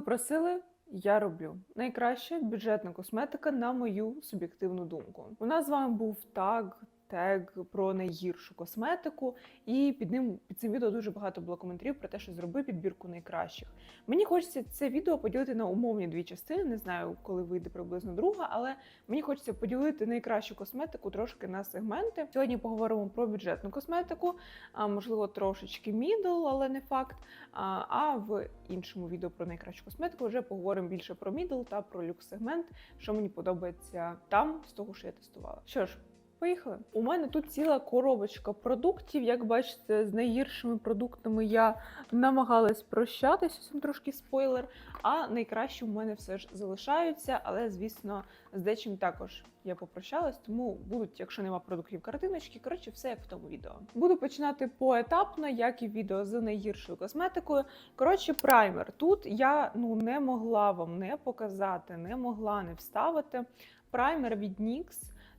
Просили, я роблю. Найкраща бюджетна косметика, на мою суб'єктивну думку. У нас з вами був так. Тег про найгіршу косметику, і під ним під цим відео дуже багато було коментарів про те, що зроби підбірку найкращих. Мені хочеться це відео поділити на умовні дві частини. Не знаю, коли вийде приблизно друга, але мені хочеться поділити найкращу косметику трошки на сегменти. Сьогодні поговоримо про бюджетну косметику, а можливо трошечки мідл, але не факт. А, в іншому відео про найкращу косметику вже поговоримо більше про мідл та про люкс сегмент, що мені подобається там з того, що я тестувала. Що ж. Поїхали. У мене тут ціла коробочка продуктів. Як бачите, з найгіршими продуктами я намагалась прощатися, це трошки спойлер. А найкраще у мене все ж залишаються, але звісно, з дечим також я попрощалась, тому будуть, якщо нема продуктів, картиночки. Коротше, все як в тому відео. Буду починати поетапно, як і відео з найгіршою косметикою. Коротше, праймер. Тут я ну не могла вам не показати, не могла не вставити. Праймер від NYX.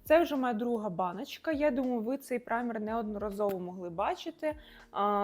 Це вже моя друга баночка. Я думаю, ви цей праймер неодноразово могли бачити,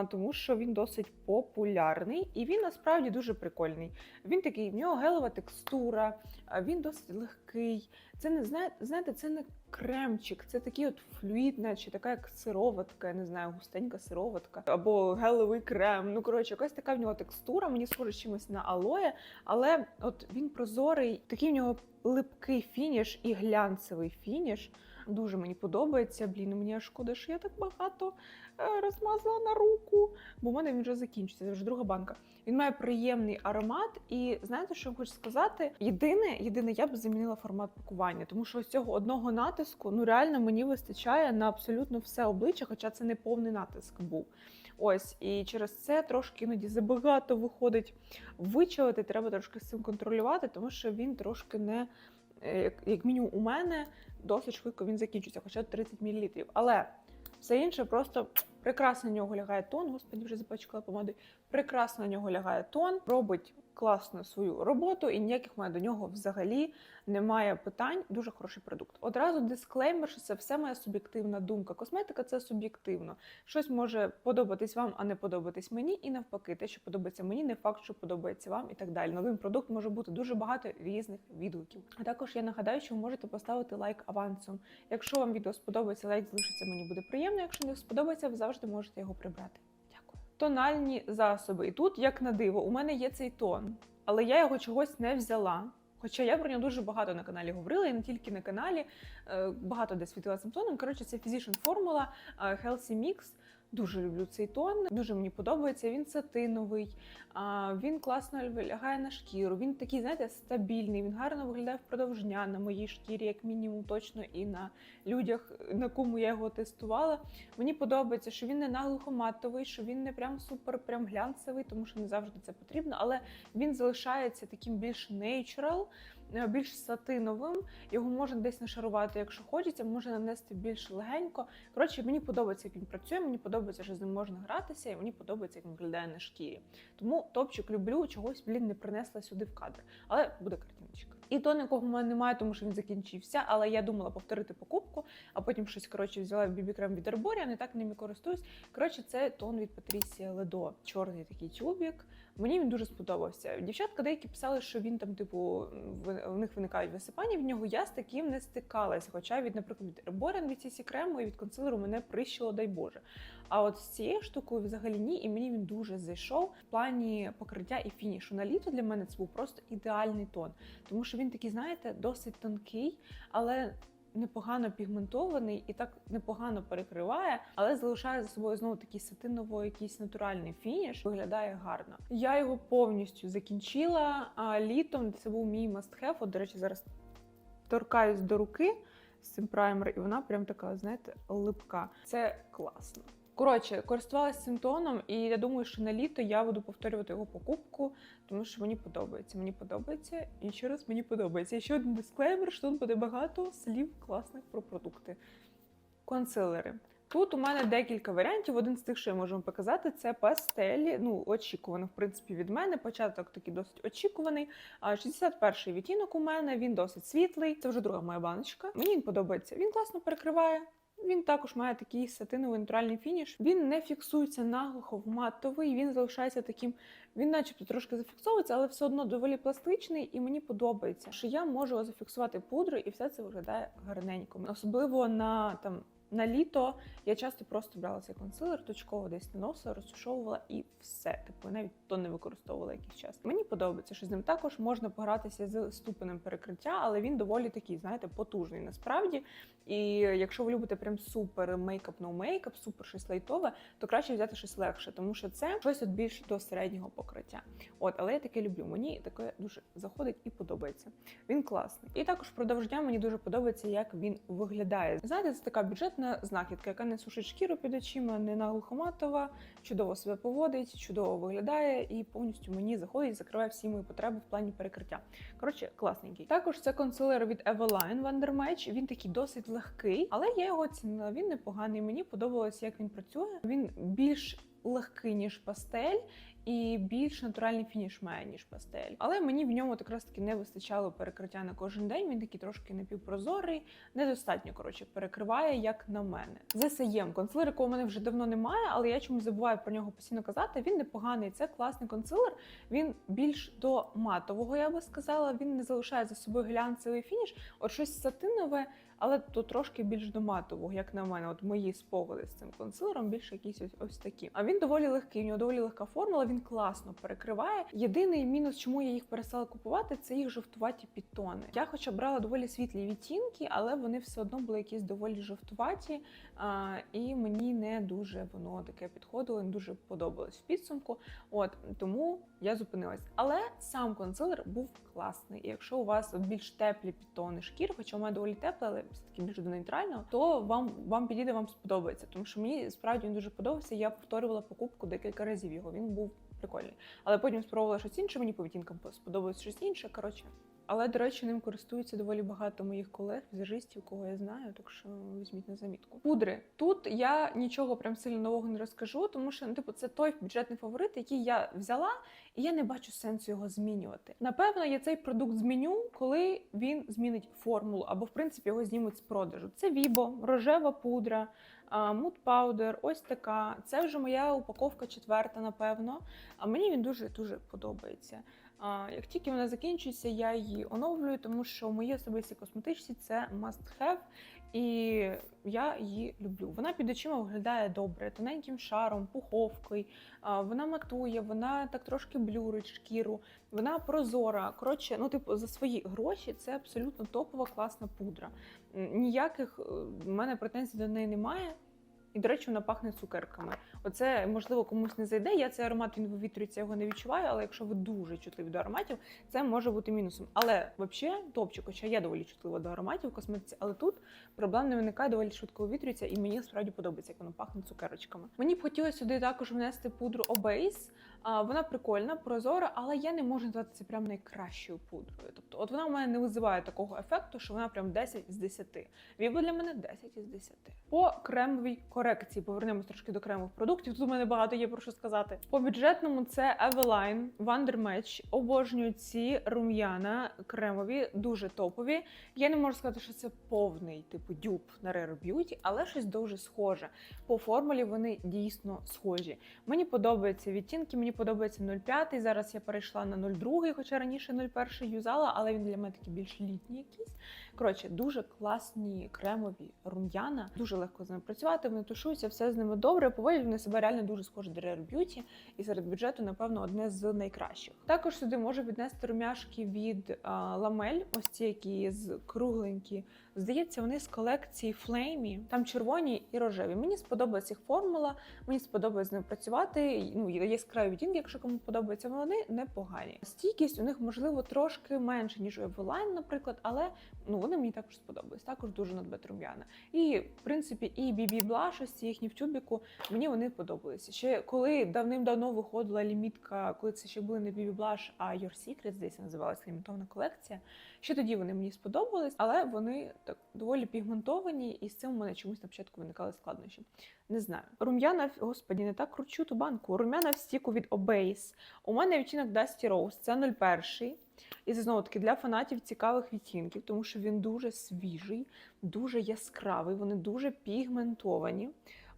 тому що він досить популярний і він насправді дуже прикольний. Він такий, в нього гелева текстура, він досить легкий. Це не знаєте, це не кремчик, це такий от флюїд, наче така як сироватка, я не знаю, густенька сироватка або гелевий крем. Ну коротше, якась така в нього текстура. Мені схоже чимось на алоє, але от він прозорий, такий в нього липкий фініш і глянцевий фініш. Дуже мені подобається. Блін, мені шкода, що я так багато е, розмазала на руку, бо в мене він вже закінчиться. Це вже друга банка. Він має приємний аромат, і знаєте, що я хочу сказати? Єдине, єдине, я б замінила формат пакування, тому що ось цього одного натиску ну реально мені вистачає на абсолютно все обличчя, хоча це не повний натиск був. Ось і через це трошки іноді забагато виходить вичавити. Треба трошки з цим контролювати, тому що він трошки не е, як, мінімум у мене досить швидко він закінчується, хоча 30 мл. Але все інше просто прекрасно на нього лягає тон. Господи, вже запачкала помадою. Прекрасно на нього лягає тон, робить класно свою роботу, і ніяких мене до нього взагалі немає питань. Дуже хороший продукт. Одразу дисклеймер, що це все моя суб'єктивна думка. Косметика це суб'єктивно. Щось може подобатись вам, а не подобатись мені, і навпаки, те, що подобається мені, не факт, що подобається вам, і так далі. Новий продукт може бути дуже багато різних відгуків. А також я нагадаю, що ви можете поставити лайк авансом. Якщо вам відео сподобається, лайк залишиться, мені буде приємно. Якщо не сподобається, ви завжди можете його прибрати. Дякую. Тональні засоби. І тут, як на диво, у мене є цей тон, але я його чогось не взяла. Хоча я про нього дуже багато на каналі говорила, і не тільки на каналі, е, багато де світила цим тоном. Коротше, це Physician Formula е, Healthy Mix. Дуже люблю цей тон, дуже мені подобається. Він сатиновий, він класно лягає на шкіру. Він такий, знаєте, стабільний. Він гарно виглядає впродовж дня на моїй шкірі, як мінімум, точно і на людях, на кому я його тестувала. Мені подобається, що він не наглухо матовий, що він не прям супер прям глянцевий, тому що не завжди це потрібно, але він залишається таким більш е, більш сатиновим. Його можна десь нашарувати, якщо хочеться, можна нанести більш легенько. Коротше, мені подобається, як він працює, мені подобається, що з ним можна гратися, і мені подобається, як він виглядає на шкірі. Тому топчик люблю, чогось, блін, не принесла сюди в кадр. Але буде картиночка. І то нікого в мене немає, тому що він закінчився. Але я думала повторити покупку, а потім щось коротше взяла в бібі крем від Арборія, не так ними користуюсь. Коротше, це тон від Патрісія Ледо. Чорний такий тюбік. Мені він дуже сподобався. Дівчатка деякі писали, що він там, типу, в них виникають висипання в нього. Я з таким не стикалася. Хоча від, наприклад, від Арборіан від CC крему і від консилеру мене прищило, дай Боже. А от з цією штукою взагалі ні, і мені він дуже зайшов в плані покриття і фінішу. На літо для мене це був просто ідеальний тон, тому що він такий, знаєте, досить тонкий, але. Непогано пігментований і так непогано перекриває, але залишає за собою знову такий сатиново, якийсь натуральний фініш. Виглядає гарно. Я його повністю закінчила. А літом це був мій must-have. От, до речі, зараз торкаюсь до руки з цим праймер, і вона прям така, знаєте, липка. Це класно. Коротше, користувалася цим тоном, і я думаю, що на літо я буду повторювати його покупку, тому що мені подобається. Мені подобається, і ще раз мені подобається. І ще один дисклеймер, що тут буде багато слів класних про продукти. Консилери. Тут у мене декілька варіантів. Один з тих, що я можу вам показати, це пастелі. Ну, очікувано, в принципі, від мене. Початок такий досить очікуваний. А 61-й відтінок у мене, він досить світлий. Це вже друга моя баночка. Мені він подобається. Він класно перекриває. Він також має такий сатиновий натуральний фініш. Він не фіксується наглухо в матовий, він залишається таким. Він, начебто, трошки зафіксовується, але все одно доволі пластичний, і мені подобається, що я можу зафіксувати пудрою, і все це виглядає гарненько. Особливо на там. На літо я часто просто брала цей консилер, точково десь наносила, розташовувала і все. Типу навіть то не використовувала якийсь час. Мені подобається, що з ним також можна погратися з ступенем перекриття, але він доволі такий, знаєте, потужний насправді. І якщо ви любите прям супер мейкап, no мейкап, супер щось лайтове, то краще взяти щось легше, тому що це щось от більш до середнього покриття. От, але я таке люблю. Мені таке дуже заходить і подобається. Він класний. І також впродовж дня мені дуже подобається, як він виглядає. Знаєте, це така бюджетна знахідка, яка не сушить шкіру під очима, не наглухоматова, чудово себе поводить, чудово виглядає і повністю мені заходить, закриває всі мої потреби в плані перекриття. Коротше, класненький. Також це консилер від Eveline Wonder Match. Він такий досить легкий, але я його оцінила. Він непоганий. Мені подобалось, як він працює. Він більш легкий ніж пастель. І більш натуральний фініш має ніж пастель, але мені в ньому якраз таки не вистачало перекриття на кожен день. Він такий трошки напівпрозорий, недостатньо коротше перекриває, як на мене. ZSM, консилер, якого в мене вже давно немає, але я чомусь забуваю про нього постійно казати. Він непоганий. Це класний консилер. Він більш до матового, я би сказала. Він не залишає за собою глянцевий фініш. От щось сатинове, але то трошки більш до матового, як на мене. От мої спогади з цим консилером більше якісь ось, ось такі. А він доволі легкий, в нього доволі легка формула. Він класно перекриває. Єдиний мінус, чому я їх перестала купувати, це їх жовтуваті підтони. Я, хоча брала доволі світлі відтінки, але вони все одно були якісь доволі жовтуваті, а, і мені не дуже воно таке підходило, не дуже подобалось в підсумку. От тому я зупинилась. Але сам консилер був класний. І якщо у вас більш теплі підтони шкір, хоча у мене доволі тепле, але все таки більш до нейтрального, то вам вам підійде, вам сподобається. Тому що мені справді він дуже подобався. Я повторювала покупку декілька разів його. Він був прикольний. Але потім спробувала щось інше. Мені поведінка сподобалось щось інше. Коротше. Але, до речі, ним користуються доволі багато моїх колег, візажистів, кого я знаю, так що візьміть на замітку. Пудри тут я нічого прям сильно нового не розкажу, тому що ну, типу, це той бюджетний фаворит, який я взяла, і я не бачу сенсу його змінювати. Напевно, я цей продукт зміню, коли він змінить формулу, або в принципі його знімуть з продажу. Це Вібо, рожева пудра. Муд паудер, ось така. Це вже моя упаковка четверта, напевно. А мені він дуже дуже подобається. Як тільки вона закінчується, я її оновлюю, тому що в моїй особистій косметичці це must have, і я її люблю. Вона під очима виглядає добре, тоненьким шаром, пуховкою. Вона матує, вона так трошки блюрить шкіру, вона прозора. Коротше, ну типу за свої гроші це абсолютно топова класна пудра. Ніяких в мене претензій до неї немає. І, до речі, вона пахне цукерками. Оце, можливо, комусь не зайде. Я цей аромат він вивітрюється, його не відчуваю, але якщо ви дуже чутливі до ароматів, це може бути мінусом. Але взагалі топчик, хоча я доволі чутлива до ароматів в косметиці, але тут проблем не виникає, доволі швидко вивітрюється, і мені справді подобається, як воно пахне цукерочками. Мені б хотілося сюди також внести пудру Вона прикольна, прозора, але я не можу назвати це прям найкращою пудрою. Тобто, от вона в мене не визиває такого ефекту, що вона прям 10 з 10. Вібо для мене 10 із 10. По кремовій корекції повернемось трошки до кремових продуктів. Тут у мене багато є про що сказати. По бюджетному це Eveline, Wonder Match. Обожнюю ці рум'яна кремові, дуже топові. Я не можу сказати, що це повний типу дюб на Rare Beauty, але щось дуже схоже. По формулі вони дійсно схожі. Мені подобаються відтінки, мені подобається 0,5. Зараз я перейшла на 0,2, хоча раніше 0,1 юзала, але він для мене такий більш літній якийсь. Коротше, дуже класні кремові рум'яна, дуже легко з ними працювати. Вони тушуються, все з ними добре. Поволі вони себе реально дуже схожі до Rare Beauty, і серед бюджету, напевно, одне з найкращих. Також сюди можу віднести рум'яшки від Ламель, ось ці, які з кругленькі. Здається, вони з колекції Flamey. Там червоні і рожеві. Мені сподобається їх формула, мені сподобається з ними працювати. Ну, яскраві відтінки, якщо кому подобається, вони непогані. Стійкість у них можливо трошки менше, ніж у Eveline, наприклад, але ну вони мені також сподобались. Також дуже надбет рум'яна. І в принципі, і BB Blush, ось ці їхні в тюбіку, мені вони подобалися. Ще коли давним-давно виходила лімітка, коли це ще були не BB Blush, а Your Secret, здається, називалася лімітована колекція. Ще тоді вони мені сподобались, але вони так доволі пігментовані, і з цим у мене чомусь на початку виникали складнощі. Не знаю. Рум'яна, господі, не так кручу ту банку. Рум'яна в стіку від Обейс. У мене відтінок Dusty Rose, це 01. І це знову таки для фанатів цікавих відтінків, тому що він дуже свіжий, дуже яскравий, вони дуже пігментовані.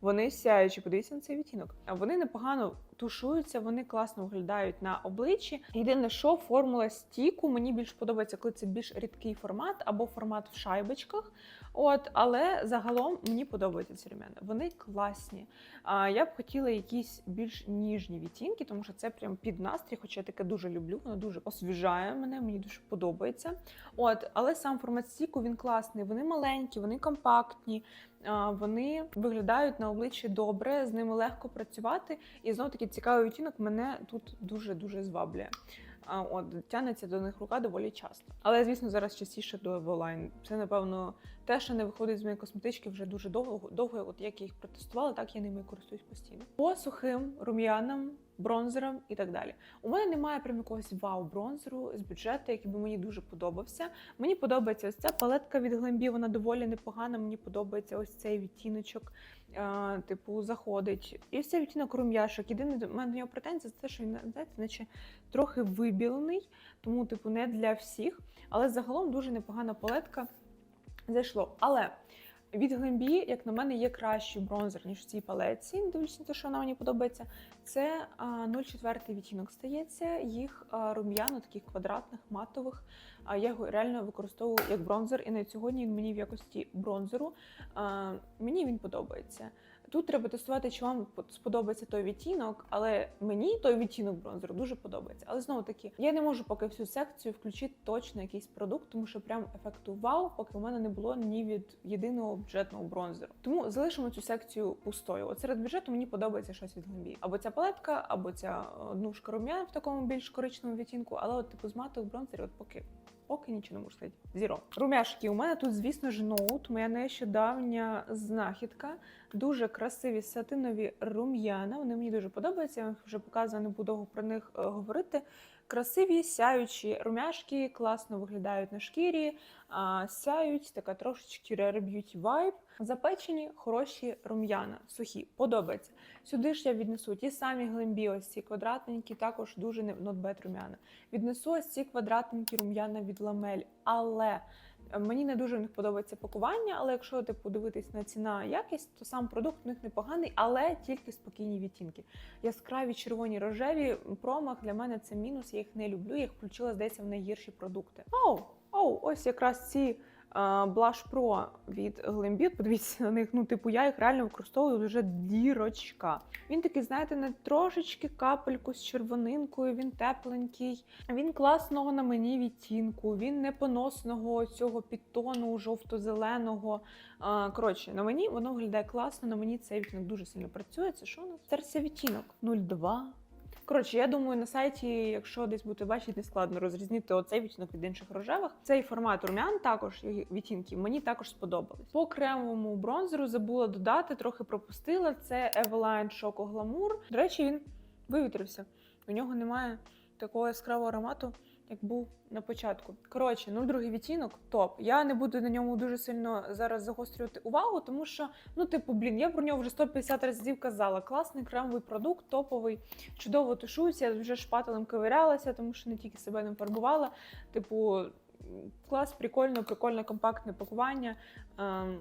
Вони сяючі, подивіться на цей відтінок. А вони непогано тушуються, вони класно виглядають на обличчі. Єдине, що формула стіку мені більш подобається, коли це більш рідкий формат або формат в шайбочках. От, але загалом мені подобаються ці рум'яна. Вони класні. А я б хотіла якісь більш ніжні відтінки, тому що це прям під настрій, хоча я таке дуже люблю, воно дуже освіжає мене, мені дуже подобається. От, але сам формат стіку він класний. Вони маленькі, вони компактні, вони виглядають на обличчі добре, з ними легко працювати. І знову таки цікавий відтінок мене тут дуже дуже зваблює. А, от тягнеться до них рука доволі часто. Але звісно, зараз частіше до Evoline. Це напевно те, що не виходить з моєї косметички вже дуже довго. Довго, от як я їх протестувала, так я ними користуюсь постійно. По сухим рум'янам, бронзерам і так далі. У мене немає прям якогось вау-бронзеру з бюджету, який би мені дуже подобався. Мені подобається ось ця палетка від Glambi, вона доволі непогана. Мені подобається ось цей відтіночок, типу, заходить. І все відтінок рум'яшок. Єдине до мене до нього претензія це те, що він знаєте, наче трохи вибілений, тому, типу, не для всіх. Але загалом дуже непогана палетка зайшло. Але від Глембі, як на мене, є кращий бронзер, ніж в цій палетці, не дивлячись на те, що вона мені подобається. Це а, 0,4 відтінок стається. Їх рум'яно таких квадратних, матових. Я його реально використовую як бронзер, і навіть сьогодні він мені в якості бронзеру. Мені він подобається. Тут треба тестувати, чи вам сподобається той відтінок, але мені той відтінок бронзеру дуже подобається. Але знову таки, я не можу поки всю секцію включити точно якийсь продукт, тому що прям ефекту вау, поки у мене не було ні від єдиного бюджетного бронзеру. Тому залишимо цю секцію пустою. От серед бюджету мені подобається щось від Glambi. Або ця палетка, або ця однушка рум'ян в такому більш коричневому відтінку. Але от типу з матових бронзерів, от поки. Поки нічого не можу сказати. Зіро. Румяшки. У мене тут, звісно ж, ноут, моя нещодавня знахідка. Дуже красиві сатинові рум'яна. Вони мені дуже подобаються. Я вам вже показувала, не буду про них е, говорити. Красиві, сяючі румяшки, класно виглядають на шкірі, а, сяють, така трошечки rare beauty vibe. Запечені, хороші рум'яна, сухі, подобається. Сюди ж я віднесу ті самі глимбі, ось ці квадратненькі, також дуже bad рум'яна. Віднесу ось ці квадратненькі рум'яна від ламель, але мені не дуже в них подобається пакування. Але якщо типу дивитись на ціна якість, то сам продукт у них непоганий, але тільки спокійні відтінки. Яскраві червоні рожеві промах для мене це мінус. Я їх не люблю. Я їх включила здається в найгірші продукти. Оу, оу, ось якраз ці. Blush Pro від Glambi, подивіться на них. Ну, типу, я їх реально використовую вже дірочка. Він такий, знаєте, не трошечки капельку з червонинкою, він тепленький. Він класного на мені відтінку, він не поносного цього підтону жовто-зеленого. Коротше, на мені воно виглядає класно, на мені цей відтінок дуже сильно працює. Це що у нас? Це відтінок 02. Коротше, я думаю, на сайті, якщо десь будете бачити, не складно розрізнити оцей відтінок від інших рожевих. Цей формат румян також і відтінків мені також сподобались. По кремовому бронзеру забула додати, трохи пропустила. Це Eveline Choco Glamour. До речі, він вивітрився. У нього немає такого яскравого аромату, як був на початку. Коротше, 02 відтінок топ. Я не буду на ньому дуже сильно зараз загострювати увагу, тому що, ну, типу, блін, я про нього вже 150 разів казала. Класний кремовий продукт, топовий, чудово тушується. Я вже шпателем ковирялася, тому що не тільки себе не фарбувала. Типу, клас, прикольно, прикольне, компактне пакування. Ем,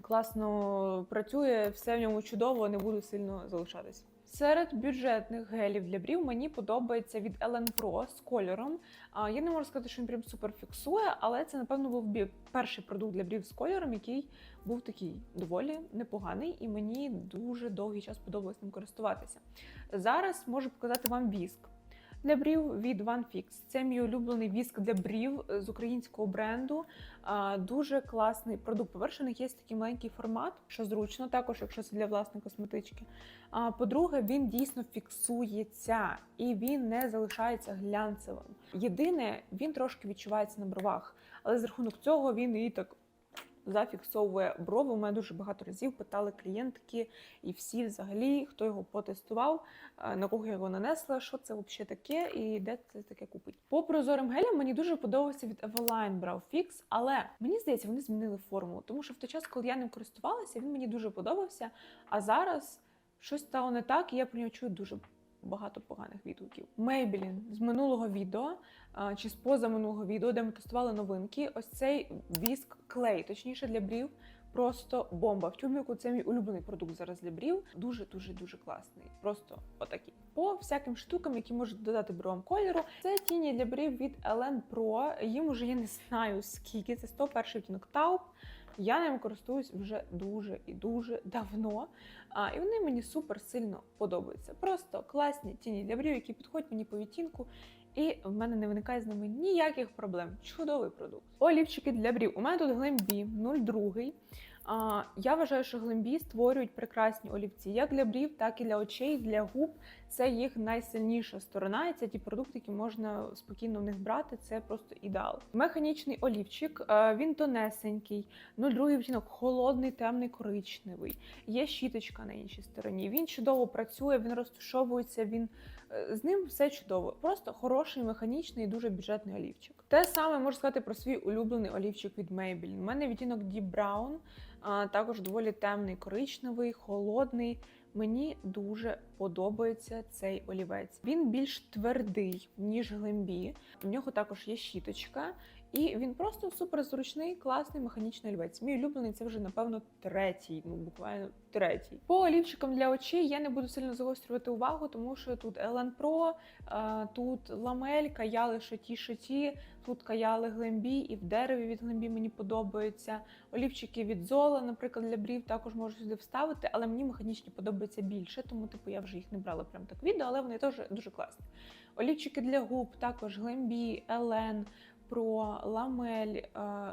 класно працює, все в ньому чудово, не буду сильно залишатись. Серед бюджетних гелів для брів мені подобається від Ellen Pro з кольором. Я не можу сказати, що він прям супер фіксує, але це, напевно, був перший продукт для брів з кольором, який був такий доволі непоганий, і мені дуже довгий час подобалось ним користуватися. Зараз можу показати вам віск. Для брів від OneFix. Це мій улюблений віск для брів з українського бренду. Дуже класний продукт. По-перше, у них є такий маленький формат, що зручно, також, якщо це для власної косметички. По-друге, він дійсно фіксується і він не залишається глянцевим. Єдине, він трошки відчувається на бровах, але з рахунок цього він і так зафіксовує брови. У мене дуже багато разів питали клієнтки і всі взагалі, хто його потестував, е, на кого його нанесла, що це взагалі таке і де це таке купить. По прозорим гелям мені дуже подобався від Eveline Brow Fix, але мені здається, вони змінили формулу, тому що в той час, коли я ним користувалася, він мені дуже подобався. А зараз щось стало не так, і я про нього чую дуже багато поганих відгуків. Maybelline з минулого відео чи з позаминулого відео, де ми тестували новинки. Ось цей віск клей, точніше для брів. Просто бомба. В тюбіку це мій улюблений продукт зараз для брів. Дуже дуже дуже класний. Просто отакий. По всяким штукам, які можуть додати бровам кольору. Це тіні для брів від Ellen Pro. Їм уже я не знаю скільки. Це 101 відтінок Taupe. Я ним користуюсь вже дуже і дуже давно. А, і вони мені супер сильно подобаються. Просто класні тіні для брів, які підходять мені по відтінку. І в мене не виникає з ними ніяких проблем. Чудовий продукт. Олівчики для брів. У мене тут Глембі 02. Я вважаю, що Глембі створюють прекрасні олівці як для брів, так і для очей, для губ. Це їх найсильніша сторона. І це ті продукти, які можна спокійно в них брати. Це просто ідеал. Механічний олівчик, е, він тонесенький, 02 відтінок, холодний, темний, коричневий. Є щіточка на іншій стороні. Він чудово працює, він розташовується. Він е, з ним все чудово. Просто хороший механічний, дуже бюджетний олівчик. Те саме можу сказати про свій улюблений олівчик від Maybelline. У мене відтінок Deep Brown, а, також доволі темний, коричневий, холодний. Мені дуже подобається цей олівець. Він більш твердий, ніж глембі. В нього також є щіточка, і він просто суперзручний, класний механічний олівець. Мій улюблений це вже, напевно, третій, ну буквально третій. По олівчикам для очей я не буду сильно загострювати увагу, тому що тут Ellen Pro, е, тут ламель, каяли шаті шаті, тут каяли глембі, і в дереві від глембі мені подобаються. Олівчики від Зола, наприклад, для брів також можу сюди вставити, але мені механічні подобаються більше, тому типу я вже їх не брала прям так відео, але вони теж дуже класні. Олівчики для губ, також глембі, Елен. Про ламель, е,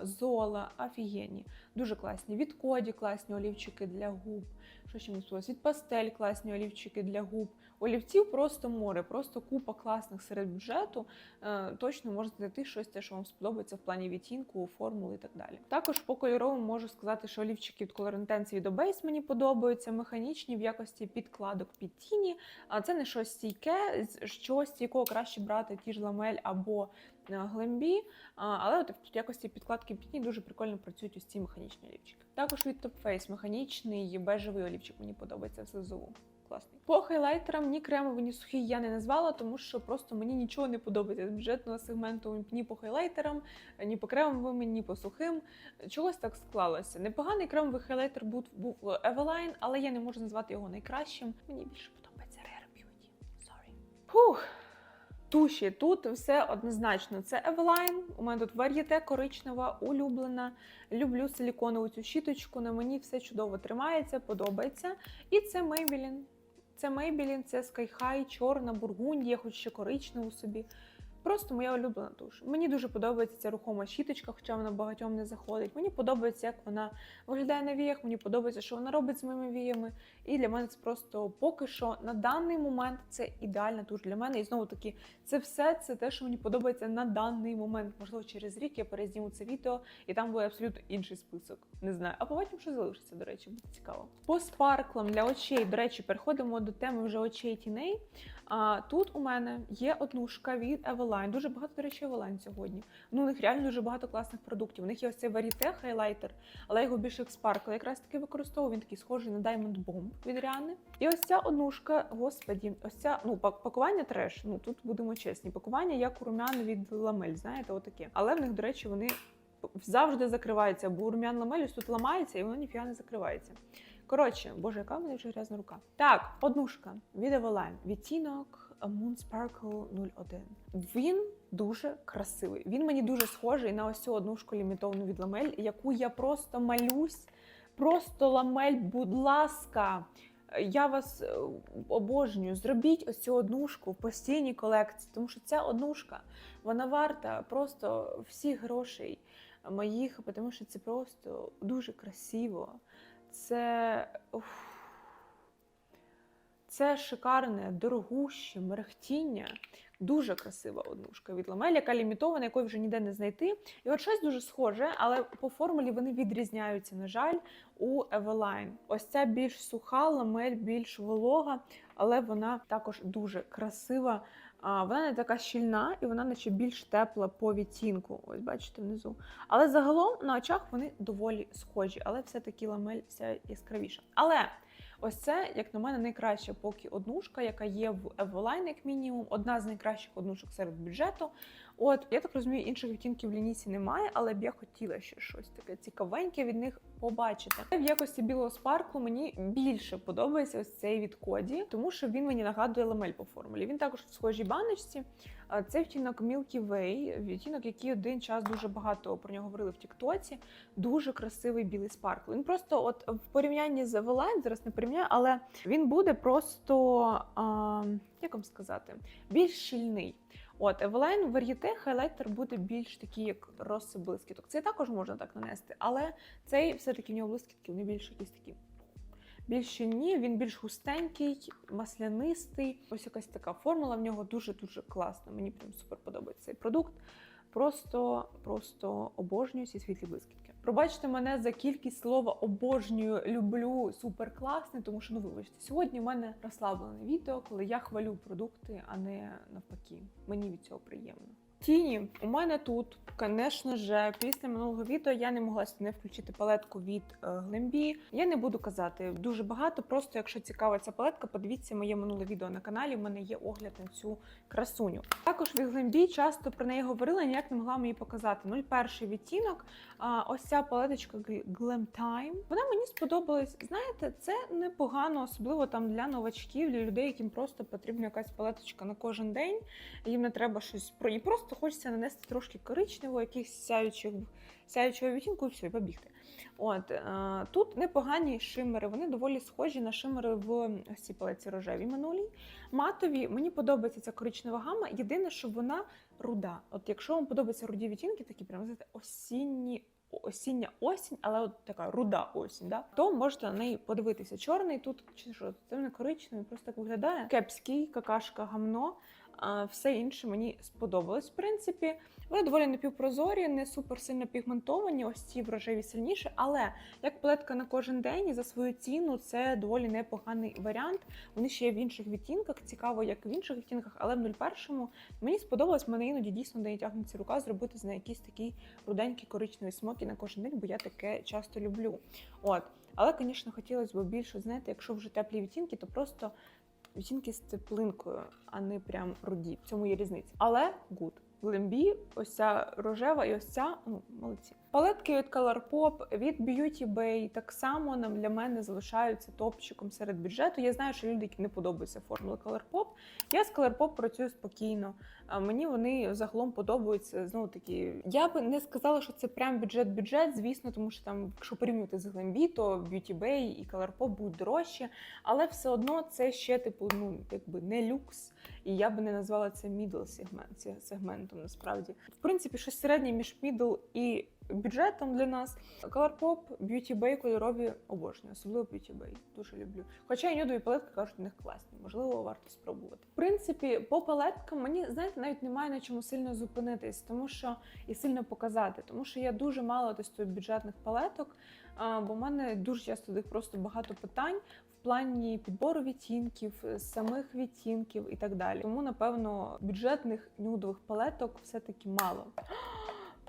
зола, офігенні. Дуже класні. Від коді класні олівчики для губ. Що ще мені сподобалось? Від пастель класні олівчики для губ. Олівців просто море, просто купа класних серед бюджету. Е, Точно можна знайти щось те, що вам сподобається в плані відтінку, формули і так далі. Також по кольоровому можу сказати, що олівчики від Color Intense від Obase мені подобаються, механічні в якості підкладок під тіні. А це не щось стійке, щось стійкого краще брати ті ж ламель або е, глембі. Але от в якості підкладки під дуже прикольно працюють ось ці механічні олівчики. Також від Top Face механічний бежевий олівчик мені подобається в СЗУ. Класний. По хайлайтерам ні кремовий, ні сухий я не назвала, тому що просто мені нічого не подобається з бюджетного сегменту ні по хайлайтерам, ні по кремовим, ні по сухим. Чогось так склалося. Непоганий кремовий хайлайтер був, був Eveline, але я не можу назвати його найкращим. Мені більше подобається Rare Beauty. Sorry. Фух. Туші тут все однозначно. Це Eveline, У мене тут вар'єте коричнева, улюблена. Люблю силіконову цю щіточку. На мені все чудово тримається, подобається. І це Maybelline. Це Maybelline, це Sky High, чорна, бургундія, хоч ще коричневу собі. Просто моя улюблена туш. Мені дуже подобається ця рухома щіточка, хоча вона багатьом не заходить. Мені подобається, як вона виглядає на віях. Мені подобається, що вона робить з моїми віями. І для мене це просто поки що на даний момент це ідеальна туш для мене. І знову таки, це все це те, що мені подобається на даний момент. Можливо, через рік я перезніму це відео, і там буде абсолютно інший список. Не знаю. А потім що залишиться, до речі, буде цікаво. По спарклам для очей, до речі, переходимо до теми вже очей тіней. А тут у мене є однушка від Eveline. Дуже багато, до речі, Eveline сьогодні. Ну, у них реально дуже багато класних продуктів. У них є ось цей Varieté хайлайтер, але його більше як спаркл. Якраз таки використовую. Він такий схожий на Diamond Bomb від Ріани. І ось ця однушка, господі, ось ця ну пакування треш. Ну тут будемо чесні. Пакування як у румян від ламель, знаєте, отаке. Але в них, до речі, вони завжди закриваються, бо румян ламель ось тут ламається і воно ніфіга не закривається. Коротше, боже, яка в мене вже грязна рука. Так, однушка від Eveline. Відтінок Moon Sparkle 01. Він дуже красивий. Він мені дуже схожий на ось цю однушку лімітовану від ламель, яку я просто малюсь. Просто ламель, будь ласка. Я вас е, обожнюю. Зробіть ось цю однушку в постійній колекції, тому що ця однушка вона варта просто всіх грошей моїх, тому що це просто дуже красиво. Це. уф. Це шикарне, дорогуще мерехтіння. Дуже красива однушка від ламель, яка лімітована, якої вже ніде не знайти. І от щось дуже схоже, але по формулі вони відрізняються, на жаль, у Eveline. Ось ця більш суха, ламель більш волога, але вона також дуже красива. Вона не така щільна і вона наче більш тепла по відтінку. Ось бачите внизу. Але загалом на очах вони доволі схожі, але все-таки ламель вся яскравіша. Але ось це, як на мене, найкраща поки однушка, яка є в Evoline, як мінімум. Одна з найкращих однушок серед бюджету. От, я так розумію, інших відтінків в лінійці немає, але б я хотіла ще щось таке цікавеньке від них побачити. В якості білого спарклу мені більше подобається ось цей від Коді, тому що він мені нагадує ламель по формулі. Він також в схожій баночці. Це відтінок Milky Way, відтінок, який один час дуже багато про нього говорили в Тіктоці. Дуже красивий білий спаркл. Він просто, от в порівнянні з Eveline, зараз не порівняю, але він буде просто, а, як вам сказати, більш щільний. От Евелайн Вар'єте хайлайтер буде більш такий, як розсип блискіток. Це також можна так нанести, але цей все-таки в нього блискітки, вони більш якісь такі. Більше ні, він більш густенький, маслянистий. Ось якась така формула в нього дуже-дуже класна. Мені прям супер подобається цей продукт. Просто, просто обожнюю ці світлі блискітки. Пробачте мене за кількість слова обожнюю, люблю, супер класний, тому що ну вибачте, сьогодні в мене розслаблене відео, коли я хвалю продукти, а не навпаки. Мені від цього приємно. Тіні, у мене тут, звісно ж, після минулого відео я не могла не включити палетку від е, Glambi. Я не буду казати дуже багато. Просто якщо цікава ця палетка, подивіться моє минуле відео на каналі. У мене є огляд на цю красуню. Також від Glambi часто про неї говорила, ніяк не могла мені показати. 01 відтінок. А ось ця палеточка Glam Time. Вона мені сподобалась. Знаєте, це непогано, особливо там для новачків, для людей, яким просто потрібна якась палеточка на кожен день. Їм не треба щось про і просто хочеться нанести трошки коричневого, якихось сяючих сяючого відтінку, і все, і побігти. От е, тут непогані шимери, вони доволі схожі на шимери в ось цій палеці рожевій минулій. Матові мені подобається ця коричнева гама. Єдине, що вона руда. От якщо вам подобаються руді відтінки, такі прямо знаєте, осінні. Осіння осінь, але от така руда осінь, да? то можете на неї подивитися. Чорний тут чи що це не коричневий, просто так виглядає. Кепський, какашка, гамно. Все інше мені сподобалось. В принципі, вони доволі напівпрозорі, не супер сильно пігментовані. Ось ці в рожеві сильніше, але як палетка на кожен день і за свою ціну це доволі непоганий варіант. Вони ще є в інших відтінках. Цікаво, як в інших відтінках, але в 01-му мені сподобалось, мене іноді дійсно не тягнеться рука зробити з неї якийсь такий руденький коричневий смокі на кожен день, бо я таке часто люблю. От. Але, звісно, хотілося б більше, знаєте, якщо вже теплі відтінки, то просто відтінки з теплинкою, а не прям руді. В цьому є різниця. Але гуд. В Лембі ось ця рожева і ось ця, ну, молодці. Палетки від Colourpop, від Beauty Bay так само для мене залишаються топчиком серед бюджету. Я знаю, що люди, які не подобаються формули Colourpop. Я з Colourpop працюю спокійно. Мені вони загалом подобаються. Знову таки, я би не сказала, що це прям бюджет-бюджет, звісно, тому що там, якщо порівнювати з Glambi, то Beauty Bay і Colourpop будуть дорожчі, але все одно це ще типу, ну якби не люкс, і я би не назвала це сегмент сегментом. Насправді, в принципі, щось середнє між middle і бюджетом для нас. Colourpop, Beauty Bay кольорові обожнюю, особливо Beauty Bay. Дуже люблю. Хоча і нюдові палетки кажуть, у них класні. Можливо, варто спробувати. В принципі, по палеткам мені знаєте, навіть немає на чому сильно зупинитись, тому що і сильно показати, тому що я дуже мало тестую бюджетних палеток, бо в мене дуже часто них просто багато питань. В плані підбору відтінків, самих відтінків і так далі. Тому, напевно, бюджетних нюдових палеток все-таки мало.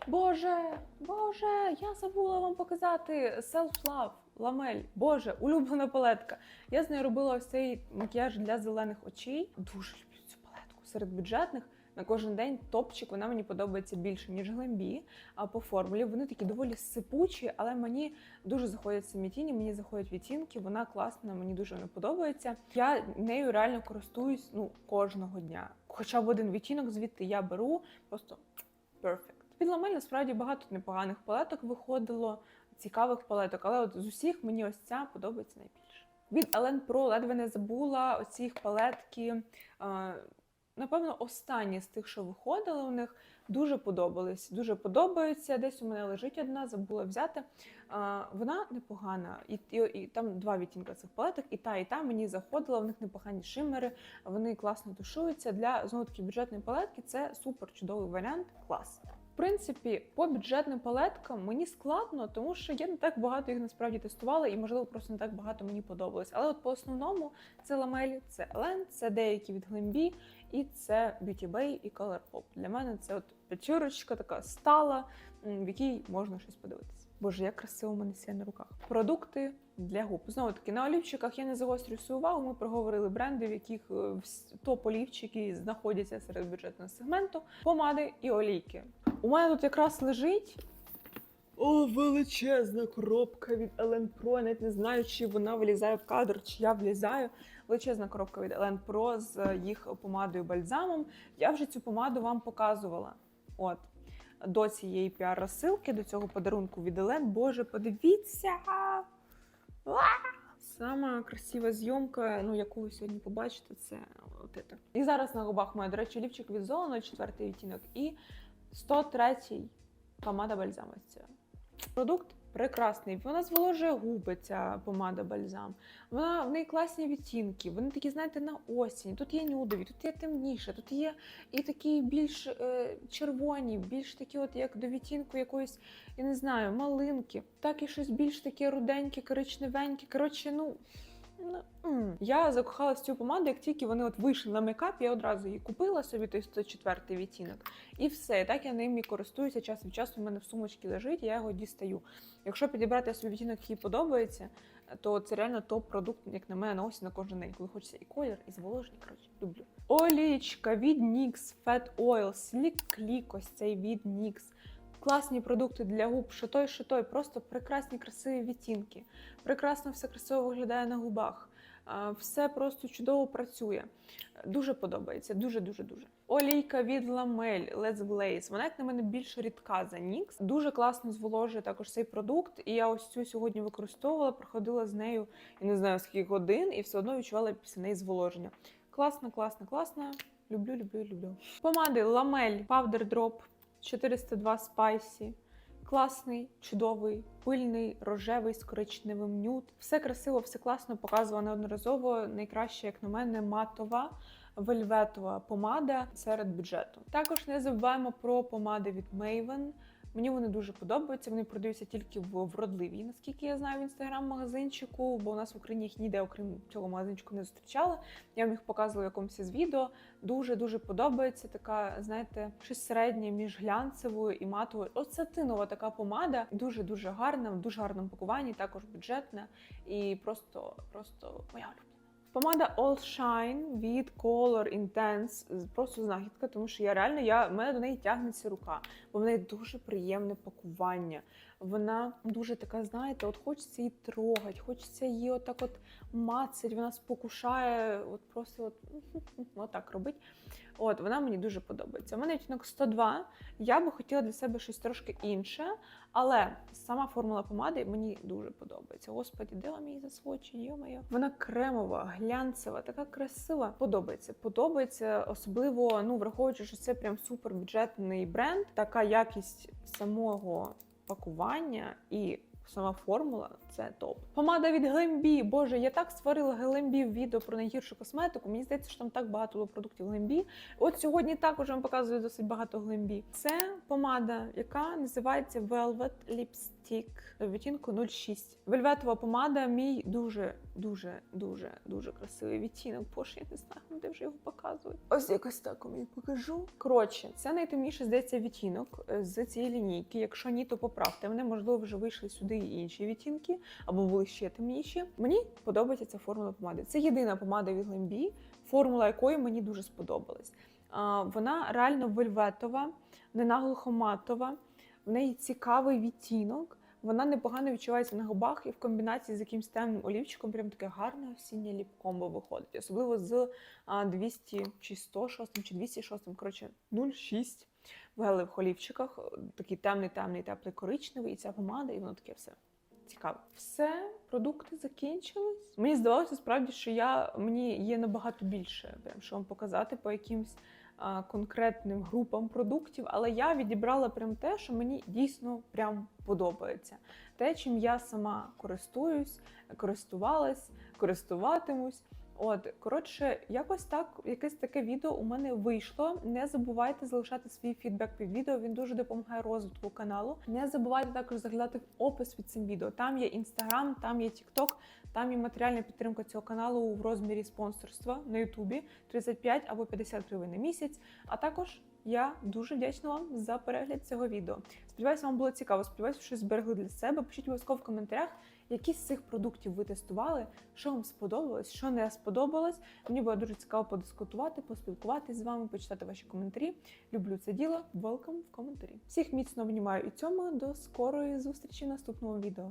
Боже, Боже, я забула вам показати Self Love Ламель. Боже, улюблена палетка. Я з нею робила ось цей макіяж для зелених очей. Дуже люблю цю палетку серед бюджетних. На кожен день топчик, вона мені подобається більше, ніж глембі. А по формулі вони такі доволі сипучі, але мені дуже заходять самі тіні, мені заходять відтінки, вона класна, мені дуже не подобається. Я нею реально користуюсь ну, кожного дня. Хоча б один відтінок звідти я беру, просто перфект. Від ламель насправді багато непоганих палеток виходило, цікавих палеток, але от з усіх мені ось ця подобається найбільше. Від Elen Pro ледве не забула оці палетки. Напевно, останні з тих, що виходили у них, Дуже подобались, дуже подобаються. Десь у мене лежить одна, забула взяти. Вона непогана. І, і, і там два відтінка цих палеток, і та, і та мені заходила, в них непогані шимери, вони класно тушуються. Для знову таки бюджетної палетки це супер чудовий варіант. Клас. Принципі, по бюджетним палеткам мені складно, тому що я не так багато їх насправді тестувала, і можливо просто не так багато мені подобалось. Але от по основному це ламелі, це Елен, це деякі від Glambi, і це Beauty Bay і Colourpop. Для мене це от п'ятірочка така стала, в якій можна щось подивитися. Боже, як красиво у мене сіє на руках. Продукти для губ. Знову таки, на олівчиках я не загострюю свою увагу. Ми проговорили бренди, в яких е, топ-олівчики знаходяться серед бюджетного сегменту, помади і олійки. У мене тут якраз лежить. О, величезна коробка від Ellen Pro. Я навіть не знаю, чи вона вилізає в кадр, чи я влізаю. Величезна коробка від Ellen Pro з їх помадою бальзамом. Я вже цю помаду вам показувала. От. До цієї піар-розсилки, до цього подарунку від Ellen. Боже, подивіться! Сама красива зйомка, ну яку ви сьогодні побачите, це от це. І зараз на губах має, до речі, лівчик від Золоно, четвертий відтінок, і 103 помада бальзам. ось ця. Продукт прекрасний. Вона зволожує губи, ця помада бальзам. Вона в неї класні відтінки. Вони такі, знаєте, на осінь. Тут є нюдові, тут є темніше, тут є і такі більш е, червоні, більш такі, от як до відтінку якоїсь, я не знаю, малинки. Так і щось більш таке руденьке, коричневеньке. Коротше, ну. Ну. Я закохалась в цю помаду, як тільки вони от вийшли на мейкап, я одразу її купила собі, той 104 відтінок. І все. Так я ним і користуюся час від часу. У мене в сумочці лежить, я його дістаю. Якщо підібрати собі відтінок, який подобається, то це реально топ-продукт, як на мене, на осінь на кожен день, коли хочеться і колір, і зволоження. Коротше, люблю. Олічка від NYX Fat Oil, Sleek Click, цей від NYX. Класні продукти для губ, що той, що той, просто прекрасні, красиві відтінки. Прекрасно все красиво виглядає на губах. Все просто чудово працює. Дуже подобається, дуже дуже. Олійка від Lamel Let's Glaze. Вона як на мене більш рідка за NYX. Дуже класно зволожує також цей продукт. І я ось цю сьогодні використовувала, проходила з нею я не знаю скільки годин, і все одно відчувала після неї зволоження. Класно, класно, класно. Люблю, люблю, люблю. Помади Lamel Powder Drop 402 Spicy. Класний, чудовий, пильний, рожевий з коричневим нюд. Все красиво, все класно, показувала неодноразово. Найкраще, як на мене, матова вельветова помада серед бюджету. Також не забуваємо про помади від Maven. Мені вони дуже подобаються. Вони продаються тільки в вродливій, наскільки я знаю, в інстаграм-магазинчику, бо у нас в Україні їх ніде, окрім цього магазинчику, не зустрічала. Я вам їх показувала в якомусь із відео. Дуже дуже подобається. Така, знаєте, щось середнє між глянцевою і матовою. От сатинова така помада, дуже дуже гарна, в дуже гарному пакуванні, також бюджетна і просто, просто моя улюблена. Помада All Shine від Color Intense просто знахідка, тому що я реально я в мене до неї тягнеться рука, бо в неї дуже приємне пакування. Вона дуже така, знаєте, от хочеться її трогати, хочеться її отак от мацать, вона спокушає, от просто от, отак робить. От вона мені дуже подобається. У мене відтінок 102. Я би хотіла для себе щось трошки інше, але сама формула помади мені дуже подобається. Господі, де вам її засвочені? Йо-моє. Вона кремова, глянцева, така красива. Подобається. Подобається, особливо, ну враховуючи, що це прям супербюджетний бренд, така якість самого пакування і. Сама формула це топ. Помада від Glambi. Боже, я так створила Glambi в відео про найгіршу косметику. Мені здається, що там так багато було продуктів Glambi. От сьогодні також вам показую досить багато Glambi. Це помада, яка називається Velvet Lipstick в відтінку 06. Вельветова помада мій дуже, дуже, дуже, дуже красивий відтінок. Боже, я не знаю, де вже його показують. Ось якось так вам покажу. Коротше, це найтемніший, здається, відтінок е, з цієї лінійки. Якщо ні, то поправте. Вони, можливо, вже вийшли сюди і інші відтінки, або були ще темніші. Мені подобається ця формула помади. Це єдина помада від Glambi, формула якої мені дуже сподобалась. Вона реально вельветова, не наглухо матова. В неї цікавий відтінок. Вона непогано відчувається на губах і в комбінації з якимсь темним олівчиком прям таке гарне осіннє ліп-комбо виходить. Особливо з 200 чи 106 чи 206, коротше, 0,6 в гелевих олівчиках. Такий темний, темний, теплий коричневий, і ця помада, і воно таке все. Цікаво. Все, продукти закінчились. Мені здавалося справді, що я мені є набагато більше, прям що вам показати по якимсь а, конкретним групам продуктів, але я відібрала прям те, що мені дійсно прям подобається. Те, чим я сама користуюсь, користувалась, користуватимусь. От, коротше, якось так, якесь таке відео у мене вийшло. Не забувайте залишати свій фідбек під відео. Він дуже допомагає розвитку каналу. Не забувайте також заглядати в опис під цим відео. Там є інстаграм, там є тікток, там є матеріальна підтримка цього каналу в розмірі спонсорства на Ютубі 35 або 50 гривень на місяць. А також я дуже вдячна вам за перегляд цього відео. Сподіваюся, вам було цікаво. Сподіваюся, щось зберегли для себе. Пишіть обов'язково в коментарях, які з цих продуктів ви тестували, що вам сподобалось, що не сподобалось. Мені було дуже цікаво подискутувати, поспілкуватись з вами, почитати ваші коментарі. Люблю це діло. Welcome в коментарі. Всіх міцно обнімаю і цьому до скорої зустрічі в наступному відео.